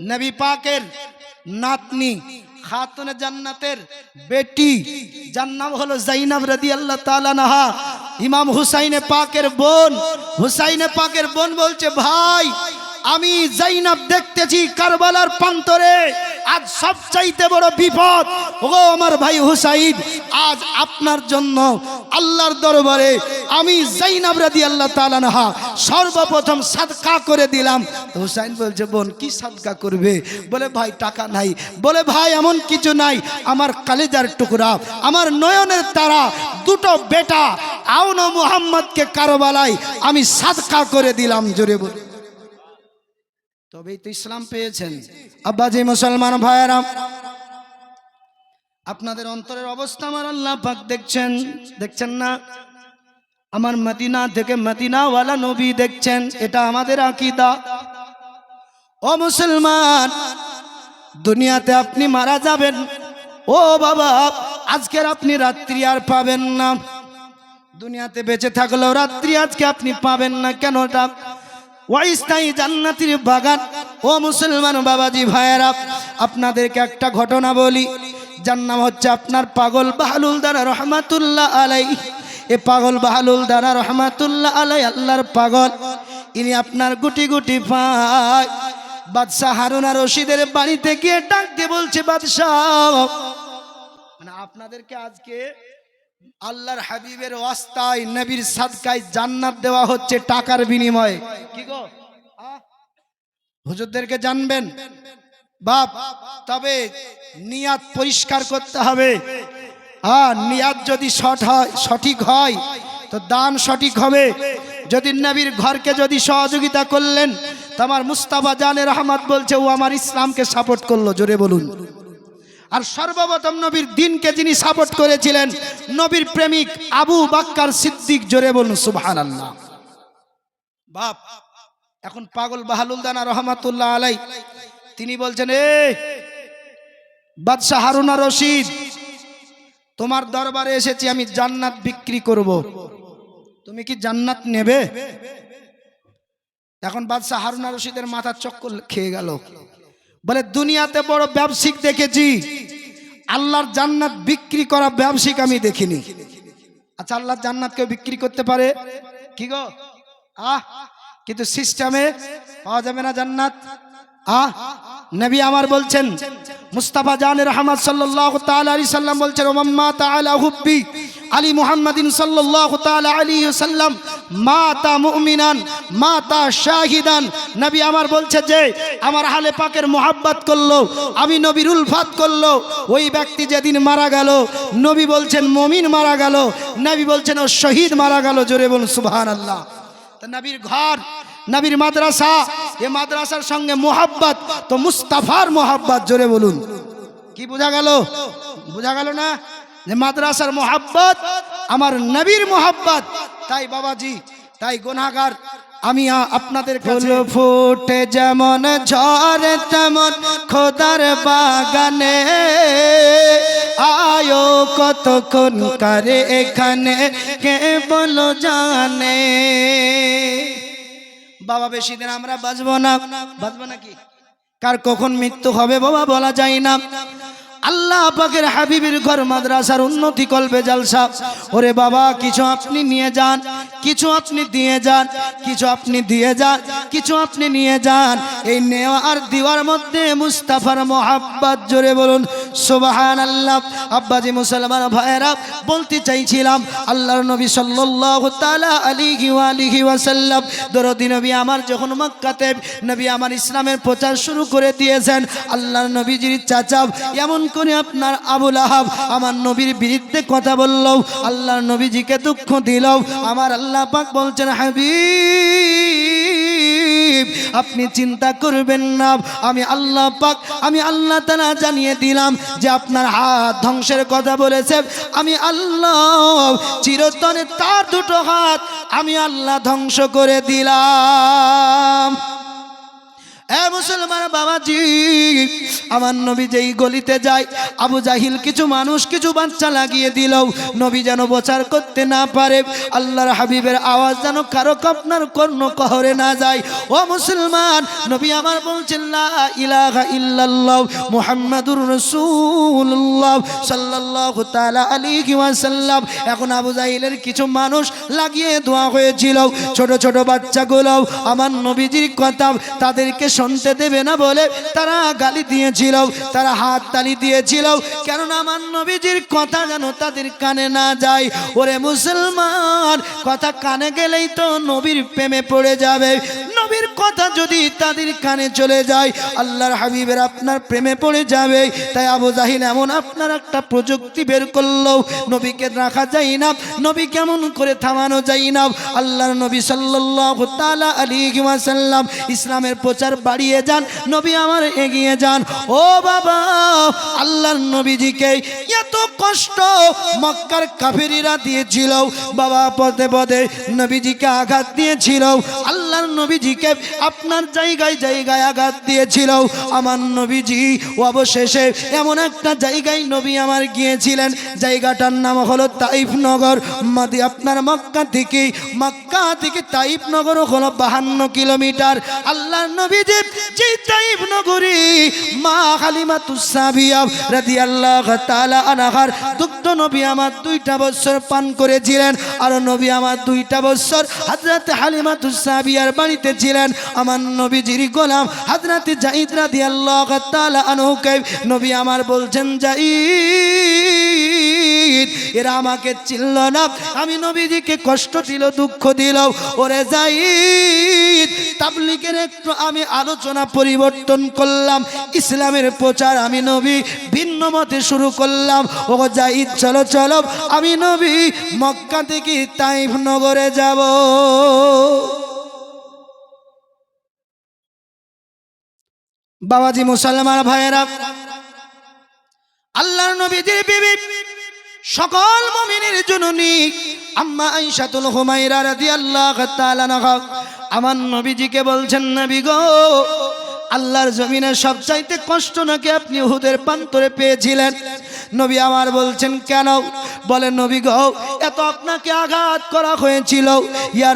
নবী পাকের নাতনি খাতুন জান্নাতের বেটি। যার নাম হলো জাইনাব রাদি আল্লাহ নাহা ইমাম হুসাইনে পাকের বোন। হুসাইনে পাকের বোন বলছে, ভাই, আমি জাইনাব দেখতেছি কারবালার প্রান্তরে। আজ সবচাইতে বড় বিপদ। ও আমার ভাই হুসাইন, আজ আপনার জন্য আল্লাহর দরবারে আমি জাইনাব রাদি আল্লাহ তালানহা সর্বপ্রথম সাদকা করে দিলাম। হুসাইন বলছে, বোন, কি সাদকা করবে? বলে, ভাই, টাকা নাই। বলে, ভাই, এমন কিছু নাই। আমার কালেজার টুকরা, আমার নয়নের তারা, দুটো বেটা আউন মুহাম্মদকে কারবালায় আমি সাদকা করে দিলাম। জোরে বলে। তবেই তো ইসলাম পেয়েছেন। আব্বাজি মুসলমান ভাইয়েরা, আপনাদের অন্তরের অবস্থা আমার আল্লাহ পাক দেখছেন। দেখছেন না? আমার মদিনা থেকে মদিনাওয়ালা নবী দেখছেন, এটা আমাদের আকিদা। ও মুসলমান, দুনিয়াতে আপনি মারা যাবেন। ও বাবা, আজকের আপনি রাত্রি আর পাবেন না। দুনিয়াতে বেঁচে থাকলেও রাত্রি আজকে আপনি পাবেন না কেন কেনটা? ওয়াইস্তাই জান্নাতির বাগান। ও মুসলমান বাবাজি ভাইয়েরা, আপনাদেরকে একটা ঘটনা বলি। যার নাম হচ্ছে আপনার পাগল বাহালুল দানা রহমাতুল্লাহ আলাই এ পাগল বাহালুল দানা রহমাতুল্লাহ আলাই আল্লাহর পাগল। ইনি আপনার গুটি গুটি পায় বাদশাহ হারুনা রশিদের বাড়িতে গিয়ে ডাক দিয়ে বলছে, বাদশাহ। মানে আপনাদেরকে আজকে আল্লাহর হাবিবের ওয়াস্তায় নবীর সাদকায় জান্নাত দেওয়া হচ্ছে টাকার বিনিময়ে। কি গো? হুজুরদেরকে জানবেন? বাপ তবে নিয়াত পরিষ্কার করতে হবে। হ্যাঁ নিয়াত যদি সঠ হয় সঠিক হয় তো দান সঠিক হবে। যদি নবীর ঘরকে যদি সহযোগিতা করলেন তো আমার মুস্তাফা জানের রহমত বলছে ও আমার ইসলামকে সাপোর্ট করল জোরে বলুন। আর সর্বপ্রথম নবীর দিনকে যিনি সাপোর্ট করেছিলেন, নবীর প্রেমিক আবু বাক্কার সিদ্দিক, জোরে বলুন সুবহান বাপ, এখন পাগল বাহালুল দানা রহমাতুল্লাহ আলাই, তিনি বলছেন, এ, বাদশাহ হারুনা রশিদ, তোমার দরবারে এসেছি, আমি জান্নাত বিক্রি করব। তুমি কি জান্নাত নেবে? এখন বাদশাহ হারুনা রশিদের মাথা চক্কর খেয়ে গেল। বলে, দুনিয়াতে বড় ব্যবসায়িক দেখেছি। আল্লাহর জান্নাত বিক্রি করা ব্যবসায়িক আমি দেখিনি। আচ্ছা আল্লাহর জান্নাত কেউ বিক্রি করতে পারে? কি গো? আহ, কিন্তু সিস্টেমে পাওয়া যাবে না জান্নাত। আহ, নবী আমার বলছেন, মুস্তাফা জানের রহমত সাল্লাল্লাহু তাআলা আলাইহি সাল্লাম বলছেন, ওমাম্মা তাআলা হুব্বি আলী মুহাম্মাদিন সাল্লাল্লাহু তাআলা আলাইহি সাল্লাম মাতা মুমিনান, মাতা শাহিদান। নবী আমার বলছে যে, আমার হালে পাকের মোহাব্বত করল, আমি নবীর উলফাত করল। ওই ব্যক্তি যেদিন মারা গেল, নবী বলছেন, মমিন মারা গেল। নবী বলছেন, ও শহীদ মারা গেল। জোরে বলুন, সুবহানাল্লাহ। তা নবীর ঘর, নবীর মাদ্রাসা, এ মাদ্রাসার সঙ্গে মোহাব্বত, তো মুস্তাফার মোহাব্বত, জোরে বলুন। কি বোঝা গেল? বোঝা গেল না? যে মাদ্রাসার মোহাব্বত, আমার নবীর মোহাব্বত তাই বাবাজি তাই গোনাগার আমি আপনাদের ফুল ফুটে যেমন ঝড় তেমন খোদার বাগানে। আয়ো কতক্ষণ কারে এখানে কে বলো জানে? বাবা বেশি দিন আমরা বাঁচবো না। বাঁচবো নাকি? কার কখন মৃত্যু হবে বাবা বলা যায় না। আল্লাহ পাকের হাবিবের ঘর মাদ্রাসার উন্নতি কলবে জালসা। ওরে বাবা, কিছু আপনি নিয়ে যান, কিছু আপনি দিয়ে যান, কিছু আপনি দিয়ে যান, কিছু আপনি নিয়ে যান। এই নেওয়া আর দিওয়ার মধ্যে মুস্তাফার মোহাব্বত, জোরে বলুন সুবাহান আল্লাহ আব্বাজি মুসলমান ভাইয়েরা, বলতে চাইছিলাম, আল্লাহর নবী সাল্লাল্লাহু তাআলা আলাইহি ওয়া আলিহি ওয়াসাল্লাম দরদি নবী আমার যখন মক্কাতে, নবী আমার ইসলামের প্রচার শুরু করে দিয়েছেন, আল্লাহর নবীজির চাচা এমন করে আপনার আবুল আহাব আমার নবীর বিরুদ্ধে কথা বলল, আল্লাহর নবীজিকে দুঃখ দিল। আমার আল্লাহ পাক বলছেন, হাবিব, আপনি চিন্তা করবেন না, আমি আল্লাহ পাক, আমি আল্লাহ তালা জানিয়ে দিলাম যে আপনার হাত ধ্বংসের কথা বলেছে। আমি আল্লাহ চিরতরে তার দুটো হাত আমি আল্লাহ ধ্বংস করে দিলাম। এ মুসলমান বাবাজি, আমার নবী যেই গলিতে যায়, আবু জাহিল কিছু মানুষ, কিছু বাচ্চা লাগিয়ে দিল। নবী যেন প্রচার করতে না পারে, আল্লাহর হাবিবের আওয়াজ যেন কারও আপনার কর্ণ কহরে না যায়। ও মুসলমান, নবী আমার বলছেন ইলাহা ইল্লাল্লাহ মুহাম্মাদুর রাসূলুল্লাহ সাল্লাল্লাহু এখন আবু জাহিলের কিছু মানুষ লাগিয়ে দোয়া হয়েছিল। ছোট ছোট বাচ্চাগুলো, আমার নবীজির কথা, তাদেরকে শুনতে দেবে না বলে তারা গালি দিয়েছিল, তারা হাত তালি দিয়েছিল। কেননা আমার নবীজির কথা যেন তাদের কানে না যায়। ওরে মুসলমান, কথা কানে গেলেই তো নবীর প্রেমে পড়ে যাবে। যদি তাদের কানে চলে যায়, আল্লাহর হাবিবের আপনার প্রেমে পড়ে যাবে। তাই আবু জাহিল এমন আপনার একটা প্রযুক্তি বের করল, নবীকে রাখা যায় না, নবী কেমন করে থামানো যায় না। আল্লাহর নবী সাল্লাল্লাহু তাআলা আলাইহি ওয়াসাল্লাম ইসলামের প্রচার বাড়িয়ে যান, নবী আমার এগিয়ে যান। ও বাবা, আল্লাহর নবীজিকে এত কষ্ট মক্কার কাফেরিরা দিয়েছিল, বাবা পদে পদে নবীজিকে আঘাত দিয়েছিল। আল্লাহর নবীজিকে জায়গায় জায়গায় আঘাত দিয়েছিল। আমার নবীজি, অবশেষে এমন একটা জায়গায় নবী আমার গিয়েছিলেন। জায়গাটার নাম হলো তাইফ নগর মাদি, আপনার মক্কা থেকে মক্কা থেকে তাইফ নগর হলো বাহান্ন কিলোমিটার। আল্লাহ নবীজি, যে তাইফ নগরী মা হালিমা তুসাবিয়া রাদিয়াল্লাহু তাআলা আনহার দুগ্ধ নবী আমার দুইটা বছর পান করেছিলেন। আর নবী আমার দুইটা বছর হযরত হালিমা তুসাবিয়ার বাড়িতে ছিলেন। আমার নবীজির গোলাম হযরত জাইদ রাদিয়াল্লাহু তাআলা আনহুকে নবী আমার বলছেন জাইদ এরা আমাকে চিনল না। আমি নবীজিকে কষ্ট দিল, দুঃখ দিল। ওরে জাইদ তাবলিগের একটু আমি আলোচনা পরিবর্তন করলাম। ইসলামের প্রচার আমি নবী ভিন্ন মতে শুরু করলাম। ও জাইদ চলো চলো। আমি নবী মক্কা থেকে তাইফ নগরে যাব। বাবাজি মুসলমান ভাইয়েরা, আল্লাহর নবীজির বিবি, সকল মমিনের জননী আম্মা আইসাতুল হুমাইরা রাদিয়াল্লাহু তাআলা আনহা, আমার নবীজিকে বলছেন, নবী গো, আল্লাহর জমিনে সবচাইতে কষ্ট নাকি আপনি হুদের প্রান্তরে পেয়েছিলেন? নবী আমার বলছেন, কেন? বলে, নবী গো, এত আপনাকে আঘাত করা হয়েছিল। ইয়া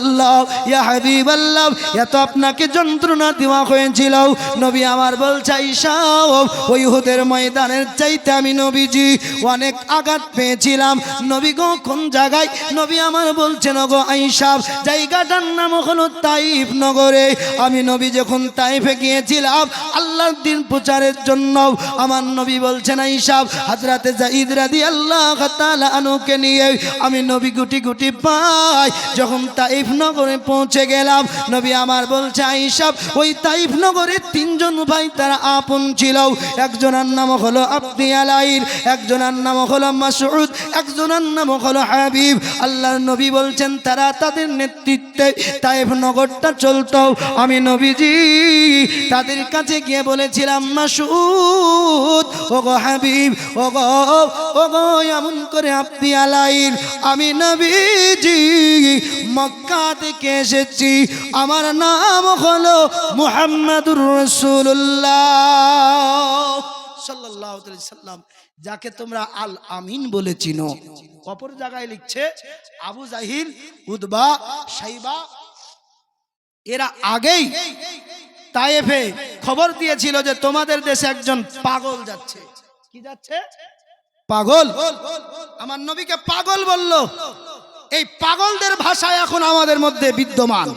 আল্লাহ ইয়া হাবিবাল্লাহ, এত আপনাকে যন্ত্রণা দেওয়া হয়েছিল। নবী আমার বলছে ঈশা ওই উহুদের ময়দানের চাইতে আমি নবীজি অনেক আঘাত পেয়েছিলাম। নবী গো, কোন জায়গায়? নবী আমার বলছেন গো আইসাব জায়গাটার নাম হলো তাইফ নগরে। আমি নবী যখন তাইফে গিয়েছিলাম, আল্লাহর দিন প্রচারের জন্য আমার নবী বলছেন আইসাব হাজরাতে জাইদ রাদি আল্লাহ আনুকে নিয়ে আমি নবী গুটি গুটি পাই। যখন তাইফ নগরে পৌঁছে গেলাম, নবী আমার বলছে আইসাব ওই তাইফ নগরে তিনজন ভাই তারা আপন ছিল। একজনের নাম হলো আব্দি আলাইর, একজনের নাম হলো মাসউদ, একজনের নাম হলো হাবিব। আল্লাহর নবী বলছেন, তারা তাদের নেতৃত্বে তাইফ নগরটা চলতো। আমি নবীজি তাদের কাছে গিয়ে বলেছিলাম মাসুদ গো হাবিব ও গো এমন করে আপনি আলাইর আমি নবীজি, মক্কা থেকে এসেছি। আমার নাম হলো মুহাম্মাদুর সাল্লাল্লাহু সাল্লাম, যাকে তোমরা আল আমিন বলে চিনো। অপর জায়গায় লিখছে, আবু জাহিল উদবা সাইবা, এরা আগেই তায়েফে খবর দিয়েছিল যে তোমাদের দেশে একজন পাগল যাচ্ছে। কি যাচ্ছে? পাগল। আমার নবীকে পাগল বলল। এই পাগলদের ভাষা এখন আমাদের মধ্যে বিদ্যমান।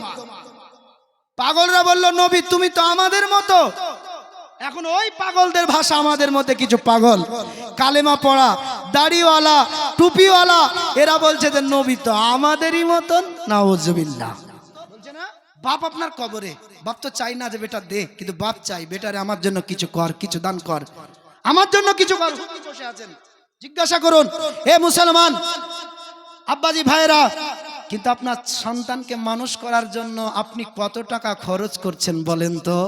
পাগলরা বলল, নবী, তুমি তো আমাদের মতো। এখন ওই পাগলদের ভাষা আমাদের মধ্যে কিছু পাগল। কালেমা পড়া, দাড়িওয়ালা, টুপিওয়ালা, এরা বলছে যে, নবী তো আমাদেরই মতন, নাউজুবিল্লাহ। বলছে বাপ আপনার কবরে। বাপ তো চাই না যে, বেটা দে, কিন্তু বাপ চাই বেটারে আমার জন্য কিছু কর, কিছু দান কর। আমার জন্য কিছু বসে আছেন জিজ্ঞাসা করুন, হে মুসলমান, আব্বাজি ভাইরা কিন্তু আপনার সন্তানকে মানুষ করার জন্য আপনি কত টাকা খরচ করছেন বলেন তো?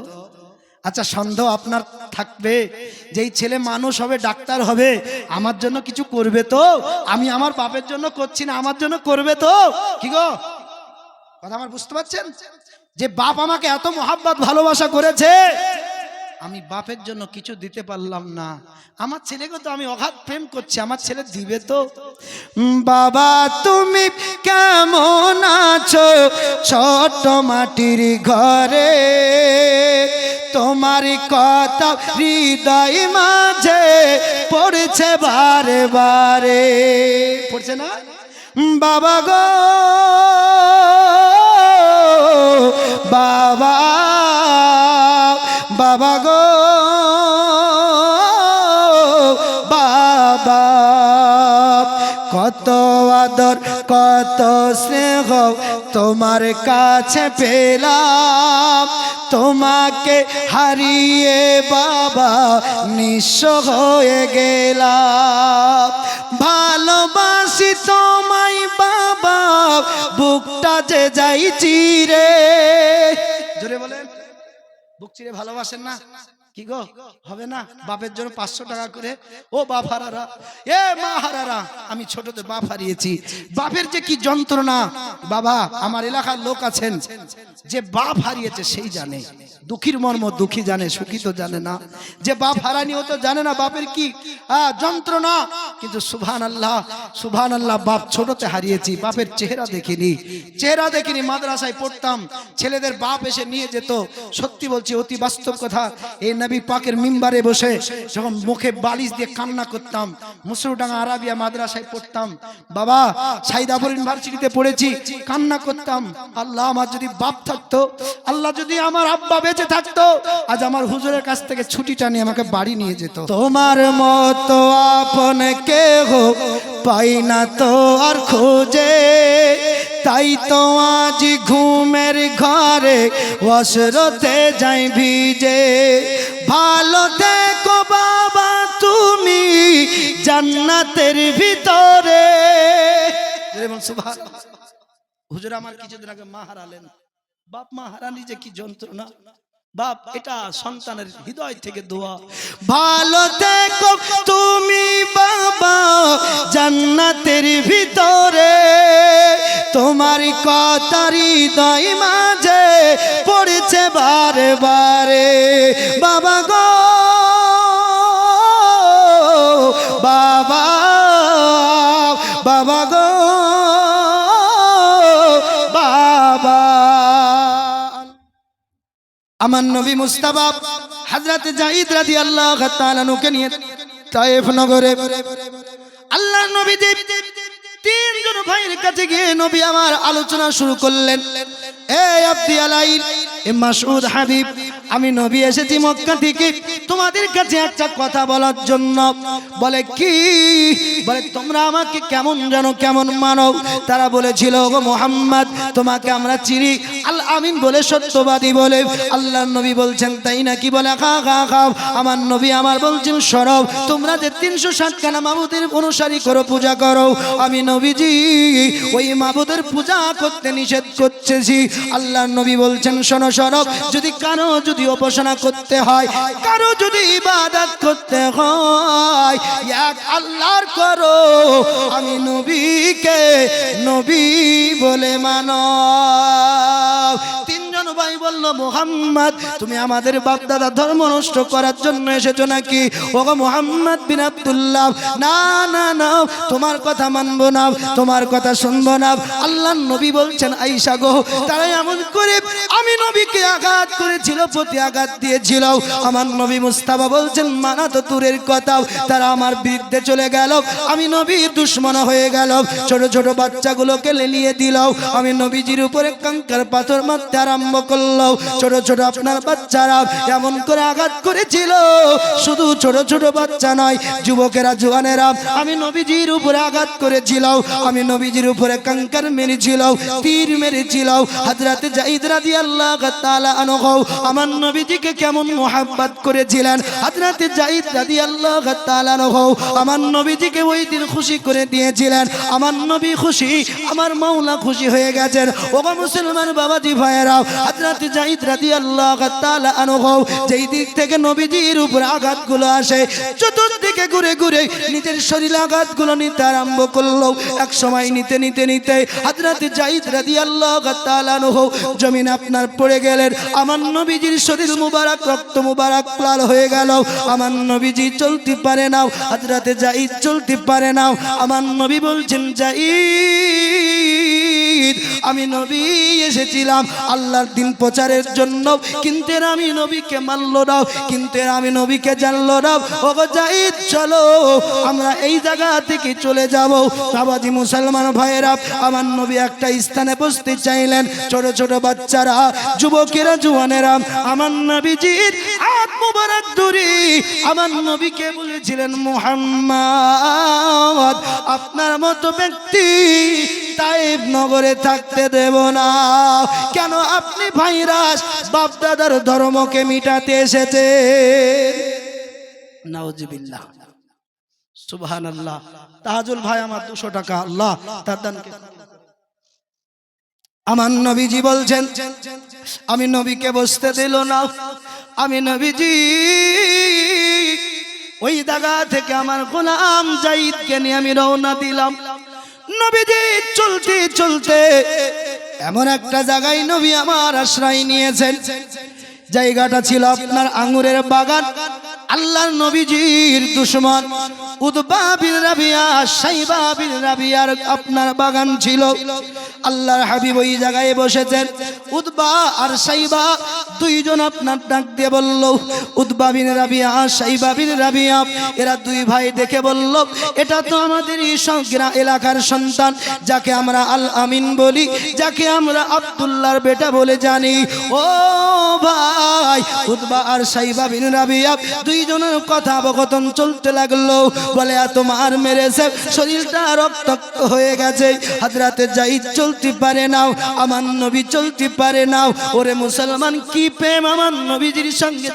আচ্ছা সন্দেহ আপনার থাকবে যেই ছেলে মানুষ হবে, ডাক্তার হবে, আমার জন্য কিছু করবে তো? আমি আমার বাপের জন্য করছি না, আমার জন্য করবে তো? কি গো? কথা আমার বুঝতে পারছেন? যে বাপ আমাকে এত মোহাব্বত, ভালোবাসা করেছে আমি বাপের জন্য কিছু দিতে পারলাম না। আমার ছেলেকে তো আমি অগাধ প্রেম করছি আমার ছেলে দিবে তো। বাবা তুমি কেমন আছো? ছোট মাটির ঘরে তোমার কথা হৃদয় মাঝে পড়ছে বারে বারে। পড়ছে না? বাবা গো বাবা গো, বাবা। কত আদর, কত স্নেহ তোমার কাছে পেলাম। তোমাকে হারিয়ে বাবা নিঃস্ব হয়ে গেলাম। ভালোবাসি তোমায় বাবা, বুকটা যে যাই চিরে বুক চিরে ভালোবাসেন না? কি গো? হবে না? বাপের জন্য পাঁচশো টাকা করে? ও বাপ হারারা এ মা হারারা আমি ছোটতে বাপ হারিয়েছি। বাপের যে কি যন্ত্রণা? বাবা আমার এলাকার লোক আছেন। যে বাপ হারিয়েছে সেই জানে। দুঃখীর মর্ম দুঃখী জানে সুখী তো জানে না। যে বাপ হারানি ও তো জানে না বাপের কি যন্ত্রণা। কিন্তু সুভান আল্লাহ সুভান আল্লাহ বাপ ছোটতে হারিয়েছি। বাপের চেহারা দেখিনি। চেহারা দেখিনি মাদ্রাসায় পড়তাম। ছেলেদের বাপ এসে নিয়ে যেত। সত্যি বলছি অতি বাস্তব কথা। এই নবী পাকের মিম্বারে বসে যখন মুখে বালিশ দিয়ে কান্না করতাম মুসুরডাঙ্গা আরাবিয়া মাদ্রাসায় পড়তাম, বাবা, সাইদাপুর ইউনিভার্সিটিতে পড়েছি, কান্না করতাম, আল্লাহ আমার যদি বাপ থাকতো, আল্লাহ যদি আমার আব্বা বেঁচে থাকতো, আজ আমার হুজুরের কাছ থেকে ছুটিটা নিয়ে আমাকে বাড়ি নিয়ে যেত। তোমার মতো আপন কেহ পাই না তো আর খোঁজে, তাই তো আজ ঘুমের ঘরে অসরতে যাই ভিজে। ভালো দেখো বাবা তুমি জান্নাতের ভিতরে। হুজুর আমার কিছুদিন আগে মা হারালেন। বাপ মা হারানি যে কি যন্ত্রণা। বাপ, এটা সন্তানের হৃদয় থেকে দোয়া। ভালো দেখো তুমি বাবা জান্নাতের ভিতরে। তোমার কথা হৃদয় মাঝে পড়েছে বারে বারে বাবা গো, বাবা বাবা গো, বাবা। আমার নবী মুস্তাফা হযরত জাইদ রাদিয়াল্লাহু তাআলা নুকে নিয়ে তায়েফ নগরে আল্লাহ নবী তিনজন ভাইয়ের কাছে গিয়ে নবী আমার আলোচনা শুরু করলেন। মাসউদ হাবিব, আমি নবী এসেছি মক্কা থেকে। তোমাদের কাছে একটা কথা বলার জন্য। বলে, কি? বলে, তোমরা আমাকে কেমন জানো, কেমন মানব তারা বলেছিল গো মোহাম্মদ, তোমাকে আমরা চিনি। আল আমিন বলে, সত্যবাদী বলে। আল্লাহ নবী বলছেন, তাই নাকি? বলে খা খা খাও আমার নবী আমার বলছেন সরব তোমরা যে তিনশো ষাটখানা মাবুদের অনুসারী করো, পূজা করো। আমি নবীজি, ওই মাবুদের পূজা করতে নিষেধ করতেছি। আল্লাহ নবী বলছেন, শোনো সরব যদি কারও যদি উপাসনা করতে হয়, কারও যদি ইবাদত করতে হয়, এক আল্লাহর করো। আমি নবীকে নবী বলে মানো। ভাই বলল, মোহাম্মদ, তুমি আমাদের বাপ দাদা ধর্ম নষ্ট করার জন্য এসেছ নাকি? ওগো মোহাম্মদ বিন আব্দুল্লাহ, না না না, তোমার কথা মানবো না, তোমার কথা শুনব না। আল্লাহ নবী বলছেন আইসা গো, তারা এমন করে, আমি নবীকে আঘাত করেছিল, প্রতি আঘাত দিয়েছিল। আমার নবী মুস্তাফা বলছেন, মানা তো দূরের কথা, তারা আমার বিরুদ্ধে চলে গেল, আমি নবীর দুশ্মন হয়ে গেল, ছোট ছোট বাচ্চাগুলোকে লেলিয়ে দিল। আমি নবীজির উপরে কাঙ্কার পাথর মারতে আরম্ভ করল। ছোট ছোট আপনার বাচ্চারা এমন করে আঘাত করেছিল। শুধু ছোট ছোট বাচ্চা নয়, যুবকেরা, জোয়ানেরা, আমি নবীজির উপরে আঘাত করেছিল। আমি নবীজির উপরে কাঙ্কার মেরেছিল, তীর মেরেছিল। হাজরাতে জাইদ তাআলা আনহু আমার নবীজিকে কেমন মোহাব্বত করেছিলেন? হাজরাতে জাইদ রাদিয়াল্লাহু তাআলা আনহু আমার নবীজিকে ওই দিন খুশি করে দিয়েছিলেন। আমার নবী খুশি, আমার মাওলা খুশি হয়ে গেছেন। ওগো মুসলমান বাবাজি ভাইয়েরা হযরত জাইদ রাদিয়াল্লাহু তাআলা আনহু, যেই দিক থেকে নবীজির উপর আঘাতগুলো আসে, চতুর্দিকে ঘুরে ঘুরে নিজের শরীরে আঘাতগুলো নিতে আরম্ভ করল। এক সময় নিতে নিতে নিতে হযরত জাইদ রাদিয়াল্লাহু তাআলা আনহু, জমিন আপনার পড়ে গেলেন, আমার নবীজির শরীর মুবারক, রক্ত মুবারক লাল হয়ে গেল। আমার নবীজি চলতে পারে না, হযরত জাইদ চলতে পারে না। আমার নবী বলছেন জাইদ আমি নবী এসেছিলাম, আল্লাহর দিন প্রচারের জন্য। কিন্তু আমি নবীকে মানলো না কিন্তু আমি নবীকে জানলো না। ও জাইদ চলো, আমরা এই জায়গা থেকে চলে যাব। বাবাজি মুসলমান ভাইয়েরা, আমার নবী একটা স্থানে বসতে চাইলেন। ছোট ছোট বাচ্চারা, যুবকেরা, জুয়ানেরা, আমার নবীজির মুবারক ধরে আমার নবীকে বলেছিলেন, মুহাম্মদ, আপনার মতো ব্যক্তি তাইব নগরে থাকতে দেব না। কেন আপনি ভাইরাস বাপদাদার ধর্মকে মিটাতে এসেছে। নাউজুবিল্লাহ। সুবহান আল্লাহ তাহাজুল ভাই আমার দুশো টাকা, আল্লাহ তার দানকে আমার নবীজি বলছেন, আমি নবীকে বসতে দিল না। আমি নবীজি, ওই দাগা থেকে আমার গোলাম জাইদকে নিয়ে আমি রওনা দিলাম। নবীজি চলতে চলতে এমন একটা জায়গায় নবী আমার আশ্রয় নিয়েছেন। জায়গাটা ছিল আপনার আঙুরের বাগান। আল্লাহর নবীজির দুশ্মন। উদবা বিন রাবিয়া, সাইবা বিন রাবিয়ার আপনার বাগান ছিল। আল্লাহর হাবিব ওই জায়গায় বসেছেন। উদবা আর সাইবা দুইজন আপনার ডাক দিয়ে বলল উদবা বিন রাবিয়া, সাইবা বিন রাবিয়া। এরা দুই ভাই দেখে বলল, এটা তো আমাদের এলাকার সন্তান, যাকে আমরা আল আমিন বলি, যাকে আমরা আব্দুল্লাহর বেটা বলে জানি। ও ভাই! উদবা আর সাইবা বিন রাবিয়া দুইজনের কথা অবগতন চলতে লাগল। বলে এত মার মেরেছে, শরীরটা রক্তাক্ত হয়ে গেছে। হাজরাতে যাই, চলতে পারে নাও, আমার নবী চলতে পারে নাও। ওরে মুসলমান, কি প্রেম আমার নবীজির সঙ্গে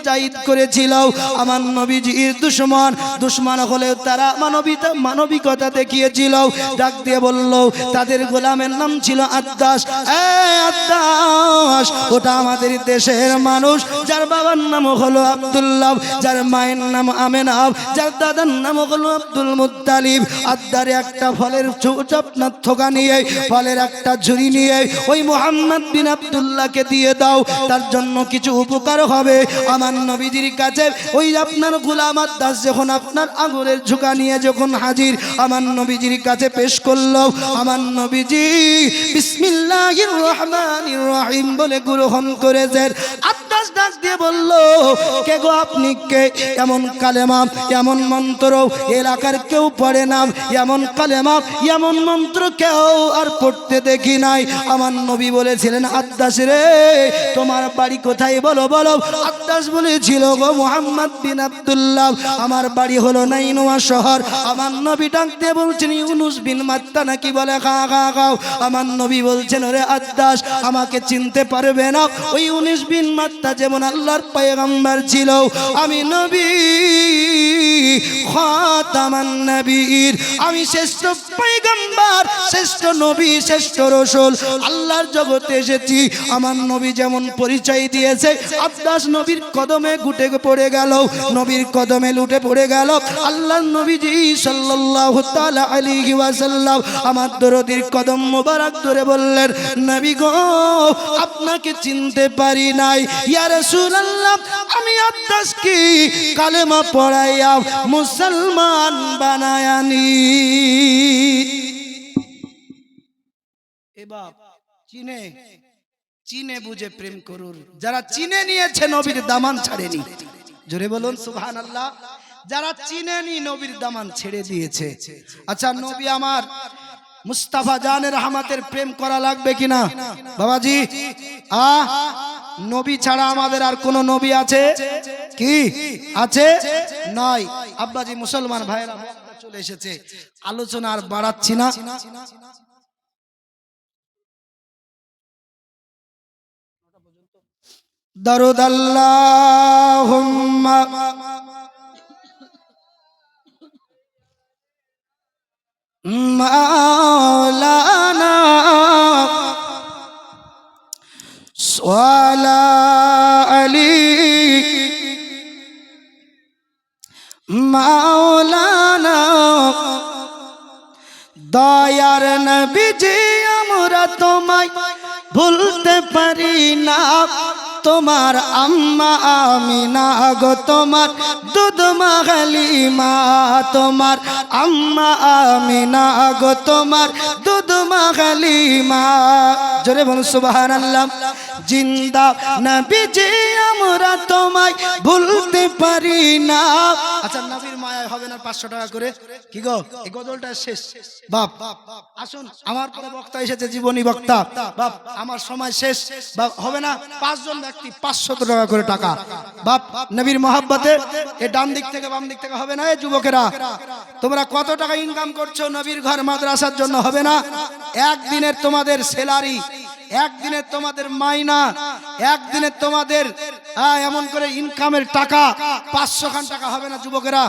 করেছিল? আমার নবীজির দুশ্মন দুশ্মন হলেও তারা মানবিতা, মানবিকতা দেখিয়েছিল। ডাক দিয়ে বলল, তাদের গোলামের নাম ছিল আদাস আদাস ওটা আমাদের দেশের যার বাবার নাম হলো আব্দুল্লাহ, যার মায়ের নাম আমেনা যার দাদার নাম হলো আব্দুল মুত্তালিব। আদারে একটা ফলের ছোট আপনার থোকা নিয়ে, ফলের একটা ঝুড়ি নিয়ে, ওই মোহাম্মদ বিন আব্দুল্লাহকে দিয়ে দাও, তার জন্য কিছু উপকার হবে। আমার নবীজির কাছে ওই আপনার গোলাম আদাস যখন আপনার আঙুরের ঝুঁকা নিয়ে যখন হাজির, আমার নবীজির কাছে পেশ করল, আমার নবীজি বিসমিল্লাহির রহমানির রহিম বলে গ্রহণ করেছেন। ডাক দিয়ে বলল, কে গো আপনি কে? এমন এমন মন্ত্র এলাকার কেউ পড়ে না। এমন এমন মন্ত্র কেউ আর পড়তে দেখি নাই। আমার নবী বলেছিলেন রে, তোমার বাড়ি কোথায় বলো বলো। বলেছিল, গো মোহাম্মদ বিন আব্দুল্লাহ, আমার বাড়ি হলো নাইনোয়া শহর। আমার নবী বলছেন, ইউনুস বিন মাত্তা নাকি বলে, খা খা, খাও। আমার নবী বলছেন, ওরে আদাস, আমাকে চিনতে পারবে না। ওই উনিশ বিন মাত্তা যেমন আল্লাহর পয়গম্বর ছিল, আমি নবীর, আমি শ্রেষ্ঠ পয়গম্বর, শ্রেষ্ঠ নবী, শ্রেষ্ঠ রসুল। আল্লাহর জগতে এসেছি, আমার নবী যেমন পরিচয় দিয়েছে, আব্বাস নবীর কদমে গুটে পড়ে গেল, নবীর কদমে লুটে পড়ে গেল। আল্লাহর নবীজি সাল্লাল্লাহু তাআলা আলাইহি ওয়াসাল্লাম আমার দরদির কদম মোবারক ধরে বললেন, নবী গো, আপনাকে চিনতে পারি নাই। আমি কি কালেমা পড়াইয়া মুসলমান বানায়ানি? এবার চিনে চিনে বুঝে প্রেম করুন। যারা চিনে নিয়েছে নবীর দামান ছাড়েনি। জোরে বলুন সুবহান আল্লাহ যারা চিনে নি নবীর দামান ছেড়ে দিয়েছে। আচ্ছা নবী আমার মুস্তাফা জানের রহমাতের প্রেম করা লাগবে কিনা? বাবাজি, আ নবী ছাড়া আমাদের আর কোন নবী আছে? কি? আছে? নাই। আব্বাজি মুসলমান ভাইরা চলে এসেছে। আলোচনা আর বাড়াচ্ছি না। মাওলানা وعلى علي مولانا দয়ার নবীজি আমরা তোমায় ভুলতে পারি না। তোমার আম্মা আমিনা গো, তোমার দুধ মাগালি মা, তোমার আম্মা আমিনা গো, তোমার দুধ মাগালি মা। জোরে বলুন, সুবহানাল্লাহ। জিন্দা নবীজি, আমরা তোমায় ভুলতে পারি না। আচ্ছা নবীর মায়া হবে না পাঁচশো টাকা করে? কি গো? এই গজলটা শেষ। বাপ, আসুন, আমার পরে বক্তা এসেছে, জীবনী বক্তা। বাপ, আমার সময় শেষ। বাপ, হবে না? পাঁচজন পাঁচশত টাকা করে টাকা। বাপ, নবীর মহাব্বতে ডান দিক থেকে বাম দিক থেকে হবে না যুবকেরা? তোমরা কত টাকা ইনকাম করছ নবীর ঘর মাদ্রাসার জন্য হবে না? একদিনের তোমাদের স্যালারি একদিনের তোমাদের মাইনা, একদিনের তোমাদের এমন করে ইনকামের টাকা পাঁচশো খান টাকা হবে না যুবকেরা?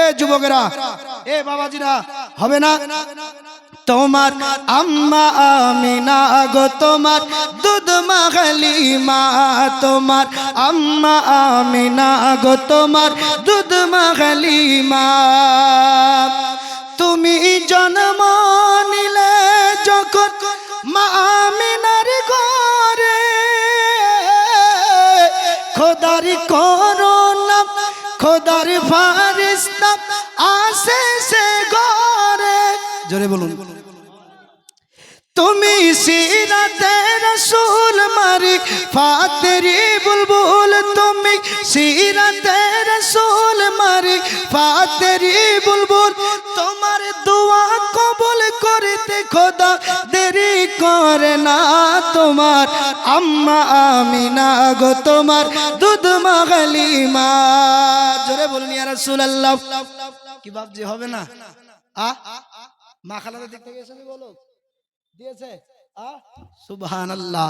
এ যুবকেরা, এ বাবাজিরা, হবে না? তোমার আম্মা আমিনা গো, তোমার দুধ মাখালি মা তোমার আম্মা আমিনা গো, তোমার দুধ মাখালি মা। তুমি জন্ম নিলে যখন মা আমিনার ঘরে, খোদারি করো করোনা খোদার ফারিস্তা আসে সে জোরে বলুন। তুমি সিরাতে রসুল মারি, ফাতেরি বুলবুল, তুমি সিরাতে রসুল মারি, ফাতেরি বুলবুল, তোমার দোয়া কবুল করতে খোদা দেরি করে না তোমার। আম্মা আমিনা গো, তোমার দুধ মাগালি মা জোরে বলুন, ইয়া রাসূলুল্লাহ। কি ভাবছি, হবে না? আ? মা দিক থেকে এসে বলো। দিয়েছে? সুবহান আল্লাহ